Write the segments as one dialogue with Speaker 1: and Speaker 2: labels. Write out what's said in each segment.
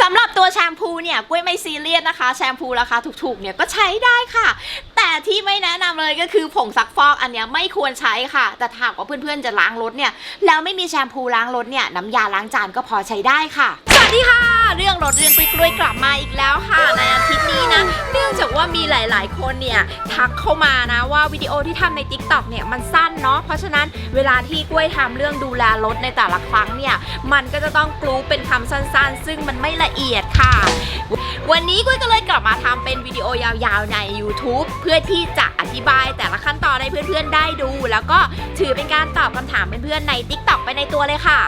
Speaker 1: สำหรับตัวแชมพูเนี่ยกล้วยไม่ซีเรียสนะคะ แชมพูราคาถูกๆเนี่ยก็ใช้ได้ค่ะ แต่ที่ไม่แนะนำเลยก็คือผงซักฟอกอันเนี้ยไม่ควรใช้ค่ะ แต่ถ้าหากว่าเพื่อนๆจะล้างรถเนี่ยแล้วไม่มีแชมพูล้างรถเนี่ยน้ำยาล้างจานก็พอใช้ได้ค่ะสวัสดีค่ะ เรื่องรถเรื่องกล้วยกลับมาอีกแล้ว ว่ามีหลาย ๆ คนเนี่ยทักเข้ามานะว่าวิดีโอที่ทำใน Tik t o อกเนี่ยมันสั้นเนาะเพราะฉะนั้นเวลาที่กล้วยทำเรื่องดูแลรถในแต่ละครั้งเนี่ยมันก็จะต้องกรูปเป็นคำสั้น ๆ ซึ่งมันไม่ละเอียดค่ะ วันนี้กล้วยก็เลยกลับมาทำเป็นวิดีโอยาวๆใน YouTube เพื่อที่จะอธิบายแต่ละขั้นตอนให้เพื่อนๆได้ดู แล้วก็ถือเป็นการตอบคำถามเพื่อนๆใน Tik t o อกไปในตัวเลยค่ะ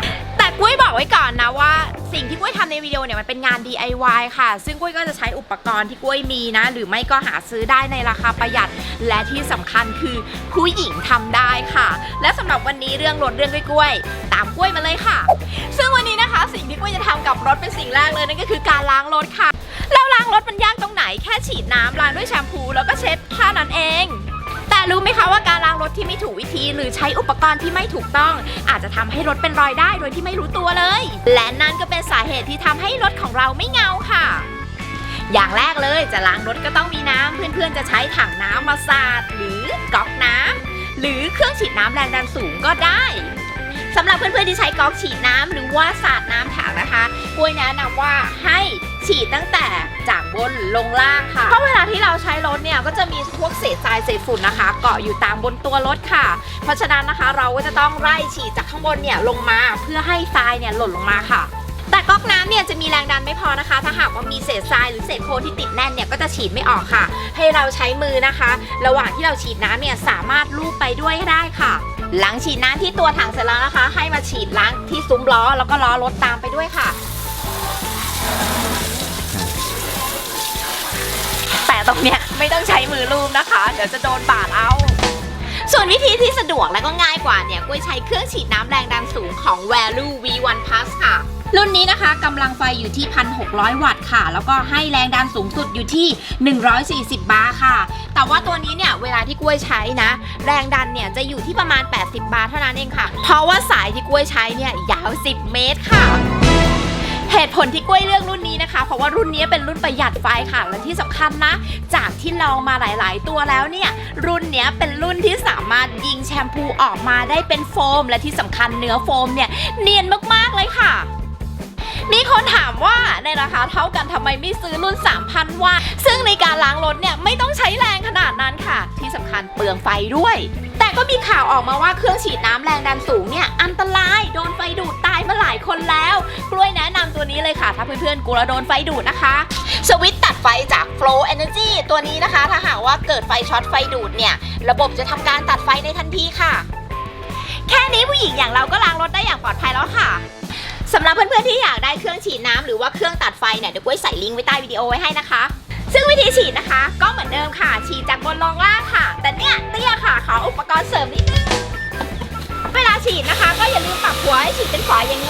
Speaker 1: กล้ยบอกไว้ก่อนนะว่าสิ่งที่กล้ยทำในวิดีโอเนี่ยมันเป็นงาน DIY ค่ะ ซึ่งกล้ยก็จะใช้อุปกรณ์ที่กล้ยมีนะ หรือไม่ก็หาซื้อได้ในราคาประหยัด และที่สำคัญคือผู้หญิงทำได้ค่ะ และสำหรับวันนี้เรื่องรถเรื่องกล้วยตามกล้ยมาเลยค่ะ ซึ่งวันนี้นะคะสิ่งที่กล้ยจะทำกับรถเป็นสิ่งแรกเลยนั่นก็คือการล้างรถค่ะ แล้วล้างรถมันยากตรงไหนแค่ฉีดน้ำล้างด้วยแชมพูแล้วก็เช็ดแค่นั้นเอง รถที่ไม่ถูกวิธี หรือใช้อุปกรณ์ที่ไม่ถูกต้อง อาจจะทำให้รถเป็นรอยได้โดยที่ไม่รู้ตัวเลย และนั่นก็เป็นสาเหตุที่ทำให้รถของเราไม่เงาค่ะ อย่างแรกเลยจะล้างรถก็ต้องมีน้ำเพื่อนๆจะใช้ถังน้ำมาสาดหรือก๊อกน้ำหรือเครื่องฉีดน้ำแรงดันสูงก็ได้ สำหรับเพื่อนๆที่ใช้ก๊อกฉีดน้ำหรือว่าสาดน้ำถังนะคะกล้วยแนะนำว่าให้ฉีดตั้งแต่จากบนลงล่างค่ะ เพราะเวลาที่เราใช้รถเนี่ยก็จะมีพวกเศษทรายเศษฝุ่นนะคะ เกาะอยู่ตามบนตัวรถค่ะ เพราะฉะนั้นนะคะเราก็จะต้องไล่ฉีดจากข้างบนเนี่ยลงมาเพื่อให้ทรายเนี่ยหล่นลงมาค่ะ แต่ก๊อกน้ำเนี่ยจะมีแรงดันไม่พอนะคะ ถ้าหากว่ามีเศษทรายหรือเศษโคลนที่ติดแน่นเนี่ยก็จะฉีดไม่ออกค่ะ ให้เราใช้มือนะคะ ระหว่างที่เราฉีดน้ำเนี่ยสามารถลูบไปด้วยได้ค่ะ หลังฉีดน้ำที่ตัวถังเสร็จแล้วนะคะ ให้มาฉีดล้างที่ซุ้มล้อแล้วก็ล้อรถตามไปด้วยค่ะ แต่ตรงเนี้ยไม่ต้องใช้มือลูบนะคะ เดี๋ยวจะโดนบาดเอาส่วนวิธีที่สะดวกและก็ง่ายกว่าเนี่ยกุ้ยใช้เครื่องฉีดน้ำแรงดันสูงของ Value V1 Plus ค่ะ รุ่นนี้นะคะกำลังไฟอยู่ที่ 1,600 วัตต์ค่ะ แล้วก็ให้แรงดันสูงสุดอยู่ที่ 140 บาร์ค่ะ แต่ว่าตัวนี้เนี่ยเวลาที่กล้วยใช้นะ แรงดันเนี่ยจะอยู่ที่ประมาณ 80 บาร์เท่านั้นเองค่ะ เพราะว่าสายที่กล้วยใช้เนี่ยยาว 10 เมตรค่ะเหตุผลที่กล้วยเลือกรุ่นนี้นะคะ เพราะว่ารุ่นนี้เป็นรุ่นประหยัดไฟค่ะ และที่สำคัญนะ จากที่ลองมาหลาย ๆ ตัวแล้วเนี่ย รุ่นนี้เป็นรุ่นที่สามารถยิงแชมพูออกมาได้เป็นโฟม และที่สำคัญเนื้อโฟมเนี่ยเนียนมาก ๆ เลยค่ะ มีคนถามว่าในราคาเท่ากันทำไมไม่ซื้อรุ่น 3,000 วัตต์ซึ่งในการล้างรถเนี่ยไม่ต้องใช้แรงขนาดนั้นค่ะ ที่สำคัญเปลืองไฟด้วย แต่ก็มีข่าวออกมาว่าเครื่องฉีดน้ำแรงดันสูงเนี่ยอันตรายโดนไฟดูดตายมาหลายคนแล้ว กล้วยแนะนำตัวนี้เลยค่ะ ถ้าเพื่อนๆกลัวโดนไฟดูดนะคะ สวิตช์ตัดไฟจาก Flow Energy ตัวนี้นะคะ ถ้าหากว่าเกิดไฟช็อตไฟดูดเนี่ยระบบจะทำการตัดไฟในทันทีค่ะ แค่นี้ผู้หญิงอย่างเราก็ล้างรถได้อย่างปลอดภัยแล้วค่ะ สำหรับเพื่อนๆที่อยากได้เครื่องฉีดน้ำหรือว่าเครื่องตัดไฟเนี่ยเดี๋ยวกล้วยใส่ลิงก์ไว้ใต้วิดีโอไว้ให้นะคะ ซึ่งวิธีฉีดนะคะ ก็เหมือนเดิมค่ะ ฉีดจากบนลงล่างค่ะ แต่เนี่ยเตี้ยค่ะขออุปกรณ์เสริมนิดนึงเวลาฉีดนะคะ ก็อย่าลืมปรับหัวให้ฉีดเป็นฝอยอย่าง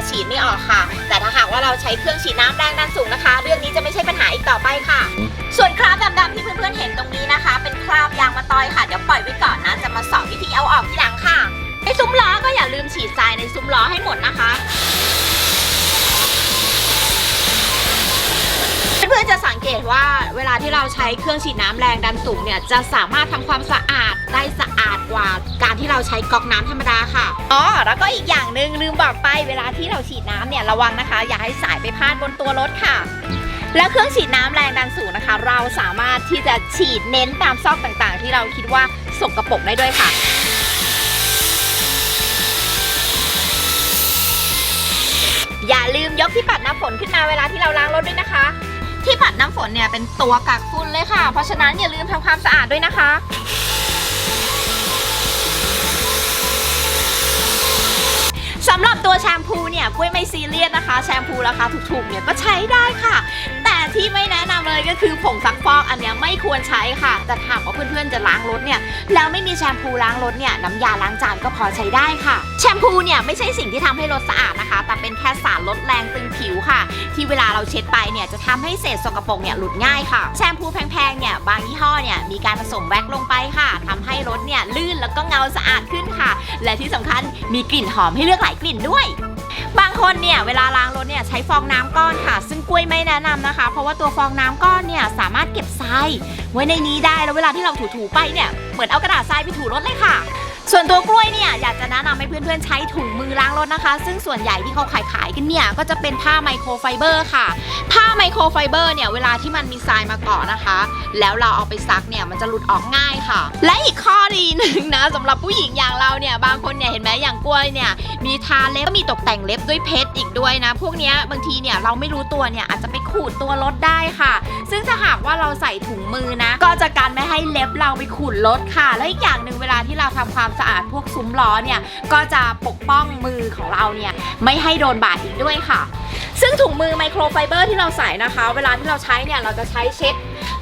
Speaker 1: จะฉีดไม่ออกค่ะ แต่ถ้าหากว่าเราใช้เครื่องฉีดน้ำแรงดันสูงนะคะ เรื่องนี้จะไม่ใช่ปัญหาอีกต่อไปค่ะ ส่วนคราบดำๆที่เพื่อนๆเห็นตรงนี้นะคะ เป็นคราบยางมะตอยค่ะเดี๋ยวปล่อยไว้ก่อนนะจะมาสอนวิธีเอาออกทีหลังค่ะในซุ้มล้อก็อย่าลืมฉีดทรายในซุ้มล้อให้หมดนะคะ พื่อนๆจะสังเกตว่าเวลาที่เราใช้เครื่องฉีดน้ำแรงดันสูงเนี่ยจะสามารถทำความสะอาดได้สะอาดกว่าการที่เราใช้ก๊อกน้ำธรรมดาค่ะอ๋อแล้วก็อีกอย่างหนึ่งลืมบอกไปเวลาที่เราฉีดน้ำเนี่ยระวังนะคะ อย่าให้สายไปพาดบนตัวรถค่ะ แล้วเครื่องฉีดน้ำแรงดันสูงนะคะ เราสามารถที่จะฉีดเน้นตามซอกต่างๆ ที่เราคิดว่าสกรปรกได้ด้วยค่ะอย่าลืมยกที่ปัดน้ำฝนขึ้นมาเวลาที่เราล้างรถด้วยนะคะ ที่ปัดน้ำฝนเนี่ยเป็นตัวกักฝุ่นเลยค่ะ เพราะฉะนั้นอย่าลืมทำความสะอาดด้วยนะคะสำหรับตัวแชมพูเนี่ยกล้วยไม่ซีเรียสนะคะ แชมพูราคาถูกๆเนี่ยก็ใช้ได้ค่ะ ที่ไม่แนะนำเลยก็คือผงซักฟอกอันนี้ไม่ควรใช้ค่ะ แต่ถามว่าเพื่อนๆจะล้างรถเนี่ยแล้วไม่มีแชมพูล้างรถเนี่ยน้ำยาล้างจานก็พอใช้ได้ค่ะ แชมพูเนี่ยไม่ใช่สิ่งที่ทำให้รถสะอาดนะคะ แต่เป็นแค่สารลดแรงตึงผิวค่ะ ที่เวลาเราเช็ดไปเนี่ยจะทำให้เศษสกปรกเนี่ยหลุดง่ายค่ะ แชมพูแพงๆเนี่ยบางยี่ห้อเนี่ยมีการผสมแว็กลงไปค่ะทำให้รถเนี่ยลื่นแล้วก็เงาสะอาดขึ้นค่ะ และที่สำคัญมีกลิ่นหอมให้เลือกหลายกลิ่นด้วย บางคนเนี่ยเวลาล้างรถเนี่ยใช้ฟองน้ำก้อนค่ะ ซึ่งกล้วยไม่แนะนำนะคะ เพราะว่าตัวฟองน้ำก้อนเนี่ยสามารถเก็บทรายไว้ในนี้ได้แล้วเวลาที่เราถูๆไปเนี่ยเหมือนเอากระดาษทรายไปถูรถเลยค่ะ ส่วนตัวกล้วยเนี่ยอยากจะ พื่อนๆใช้ถุงมือล้างรถนะคะ ซึ่งส่วนใหญ่ที่เขาขายขายกันเนี่ยก็จะเป็นผ้าไมโครไฟเบอร์ค่ะ ผ้าไมโครไฟเบอร์เนี่ยเวลาที่มันมีทรายมาเกาะนะคะ แล้วเราเอาไปซักเนี่ยมันจะหลุดออกง่ายค่ะ และอีกข้อดีหนึ่งนะสำหรับผู้หญิงอย่างเราเนี่ยบางคนเนี่ยเห็นไหมอย่างกล้วยเนี่ยมีทาเล็บก็มีตกแต่งเล็บด้วยเพชรอีกด้วยนะ พวกนี้บางทีเนี่ยเราไม่รู้ตัวเนี่ยอาจจะไปขูดตัวรถได้ค่ะ ซึ่งถ้าหากว่าเราใส่ถุงมือนะ ก็จะการไม่ให้เล็บเราไปขูดรถค่ะ และอีกอย่างหนึ่งเวลาที่เราทำความสะอาดพวกซุ้มล้อเนี่ยก็จะปกป้องมือของเราเนี่ยไม่ให้โดนบาดอีกด้วยค่ะ ซึ่งถุงมือไมโครไฟเบอร์ที่เราใส่นะคะ เวลาที่เราใช้เนี่ยเราจะใช้เช็ด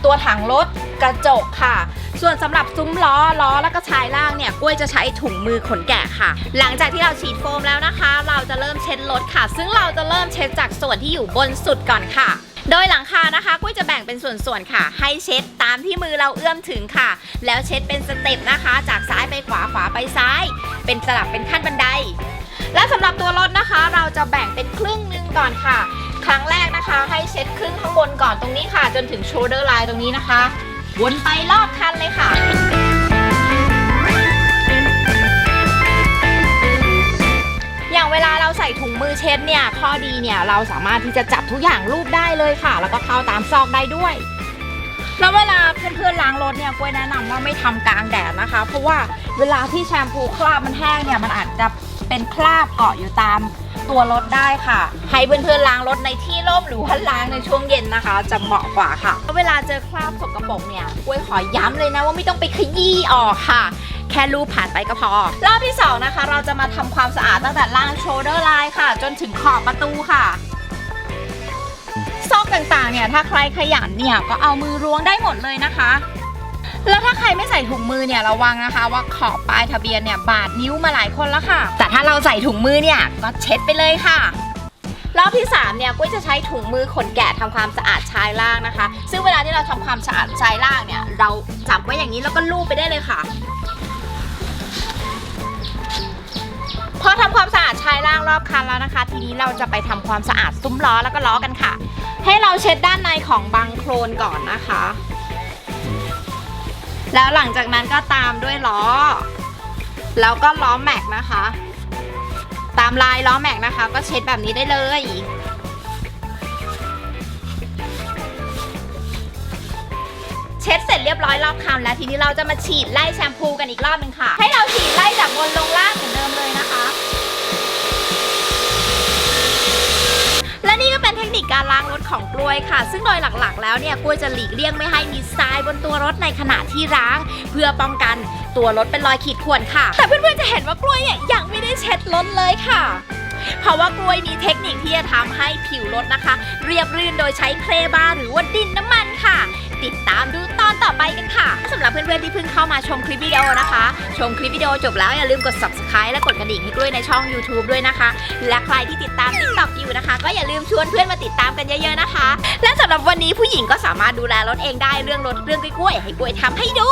Speaker 1: ตัวถังรถกระจกค่ะ ส่วนสำหรับซุ้มล้อล้อแล้วก็ชายล่างเนี่ยกล้วยจะใช้ถุงมือขนแกะค่ะ หลังจากที่เราฉีดโฟมแล้วนะคะ เราจะเริ่มเช็ดรถค่ะ ซึ่งเราจะเริ่มเช็ดจากส่วนที่อยู่บนสุดก่อนค่ะ โดยหลังคานะคะกล้ยจะแบ่งเป็นส่วนๆค่ะ ให้เช็ดตามที่มือเราเอื้อมถึงค่ะ แล้วเช็ดเป็นสเต็ปนะคะ จากซ้ายไปขวาขวาไปซ้าย เป็นสลับเป็นขั้นบันได และสำหรับตัวรถนะคะ เราจะแบ่งเป็นครึ่งหนึ่งก่อนค่ะ ครั้งแรกนะคะ ให้เช็ดครึ่งข้างบนก่อนตรงนี้ค่ะ จนถึง shoulder line ตรงนี้นะคะ วนไปรอบคันเลยค่ะ อย่างเวลาเราใส่ถุงมือเช็ดเนี่ย ข้อดีเนี่ยเราสามารถที่จะจับทุกอย่างรูปได้เลยค่ะ แล้วก็เข้าตามซอกได้ด้วย แล้วเวลาเพื่อนๆล้างรถเนี่ยกล้วยแนะนำว่าไม่ทำกลางแดดนะคะ เพราะว่าเวลาที่แชมพูคราบมันแห้งเนี่ยมันอาจจะเป็นคราบเกาะอยู่ตามตัวรถได้ค่ะ ให้เพื่อนๆล้างรถในที่ร่มหรือว่าล้างในช่วงเย็นนะคะ จะเหมาะกว่าค่ะ เวลาเจอคราบสกปรกเนี่ยกล้วยขอย้ำเลยนะว่าไม่ต้องไปขยี้ออกค่ะ ค่รูปผ่านไปก็พอ รอบที่สองนะคะ เราจะมาทำความสะอาดตั้งแต่ล่างโชเดอร์ไลน์ค่ะ จนถึงขอบประตูค่ะซอกต่างๆ เนี่ย ถ้าใครขยันเนี่ย ก็เอามือล้วงได้หมดเลยนะคะ แล้วถ้าใครไม่ใส่ถุงมือเนี่ยระวังนะคะ ว่าขอบปลายทะเบียนเนี่ยบาดนิ้วมาหลายคนแล้วค่ะ แต่ถ้าเราใส่ถุงมือเนี่ยก็เช็ดไปเลยค่ะรอบที่3เนี่ยกุ้ยจะใช้ถุงมือขนแกะทำความสะอาดชายล่างนะคะ ซึ่งเวลาที่เราทำความสะอาดชายล่างเนี่ย เราจับไว้อย่างนี้แล้วก็ลูบไปได้เลยค่ะ รอบคันแล้วนะคะ ทีนี้เราจะไปทำความสะอาดซุ้มล้อแล้วก็ล้อกันค่ะ ให้เราเช็ดด้านในของบังโครนก่อนนะคะ แล้วหลังจากนั้นก็ตามด้วยล้อ แล้วก็ล้อแม็กนะคะ ตามลายล้อแม็กนะคะ ก็เช็ดแบบนี้ได้เลยเช็ดเสร็จเรียบร้อยรอบคันแล้วทีนี้เราจะมาฉีดไล่แชมพูกันอีกรอบหนึ่งค่ะ ให้เราฉีดไล่จากบนลงล่างเหมือนเดิมเลยนะคะ การล้างรถของกล้วยค่ะ ซึ่งโดยหลักๆ แล้วเนี่ยกล้วยจะหลีกเลี่ยงไม่ให้มีทรายบนตัวรถในขณะที่ล้าง เพื่อป้องกันตัวรถเป็นรอยขีดข่วนค่ะ แต่เพื่อนๆจะเห็นว่ากล้วยเนี่ยยังไม่ได้เช็ดรถเลยค่ะ เพราะว่ากล้วยมีเทคนิคที่จะทำให้ผิวรถนะคะ เรียบรื่นโดยใช้เคลบาหรือว่าดินน้ำมันค่ะ ติดตามดูตอนต่อไปกันค่ะสำหรับเพื่อนๆที่เพิ่งเข้ามาชมคลิปวิดีโอนะคะ ชมคลิปวิดีโอจบแล้วอย่าลืมกด subscribe และกดกระดิ่งให้กล้วยในช่อง YouTube ด้วยนะคะ และใครที่ติดตาม TikTok อยู่นะคะ ก็อย่าลืมชวนเพื่อนมาติดตามกันเยอะๆนะคะ และสำหรับวันนี้ผู้หญิงก็สามารถดูแลรถเองได้เรื่องรถเรื่องกล้วยให้กล้วยทำให้ดู